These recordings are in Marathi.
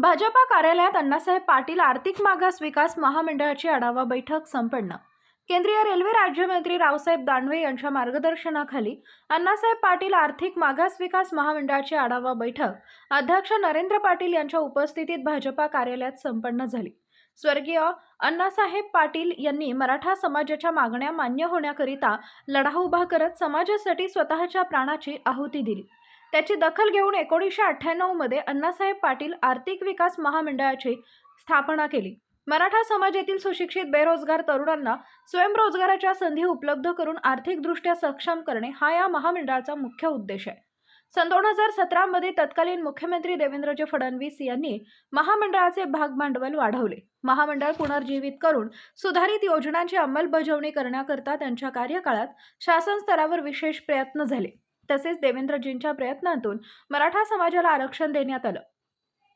भाजपा कार्यालयात अण्णासाहेब पाटील आर्थिक मागास विकास महामंडळाची आढावा बैठक संपन्न. केंद्रीय रेल्वे राज्यमंत्री रावसाहेब दानवे यांच्या मार्गदर्शनाखाली अण्णासाहेब पाटील आर्थिक मागास विकास महामंडळाची आढावा बैठक अध्यक्ष नरेंद्र पाटील यांच्या उपस्थितीत भाजपा कार्यालयात संपन्न झाली. स्वर्गीय अण्णासाहेब पाटील यांनी मराठा समाजाच्या मागण्या मान्य होण्याकरिता लढा उभा करत समाजासाठी स्वतःच्या प्राणाची आहुती दिली. त्याची दखल घेऊन एकोणीसशे अठ्ठ्याण्णवमध्ये अण्णासाहेब पाटील आर्थिक विकास महामंडळाची स्थापना केली. मराठा समाजातील सुशिक्षित बेरोजगार तरुणांना स्वयंरोजगाराच्या संधी उपलब्ध करून आर्थिकदृष्ट्या सक्षम करणे हा या महामंडळाचा मुख्य उद्देश आहे. सन दोन हजार सतरामध्ये तत्कालीन मुख्यमंत्री देवेंद्रजी फडणवीस यांनी महामंडळाचे भागभांडवल वाढवले. महामंडळ पुनर्जीवित करून सुधारित योजनांची अंमलबजावणी करण्याकरता त्यांच्या कार्यकाळात शासन स्तरावर विशेष प्रयत्न झाले. तसेच देवेंद्रजींच्या प्रयत्नातून मराठा समाजाला आरक्षण देण्यात आलं.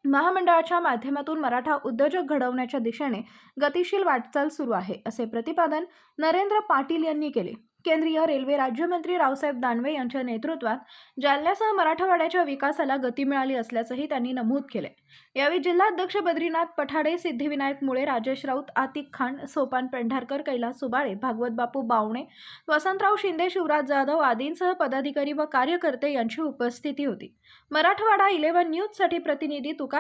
महामंडळाच्या माध्यमातून मराठा उद्योजक घडवण्याच्या दिशेने गतिशील वाटचाल सुरू आहे असे प्रतिपादन नरेंद्र पाटील यांनी केले. केंद्रीय रेल्वे राज्यमंत्री रावसाहेब दानवे यांच्या नेतृत्वात जालन्यासह मराठवाड्याच्या विकासाला गती मिळाली असल्याचंही त्यांनी नमूद केले यावेळी जिल्हाध्यक्ष बद्रीनाथ पठाडे सिद्धिविनायक मुळे राजेश राऊत आतिक खान सोपान पेंढारकर कैलास सुबाळे भागवत बापू बावणे वसंतराव शिंदे शिवराज जाधव आदींसह पदाधिकारी व कार्यकर्ते यांची उपस्थिती होती. मराठवाडा इलेव्हन न्यूजसाठी प्रतिनिधी तुका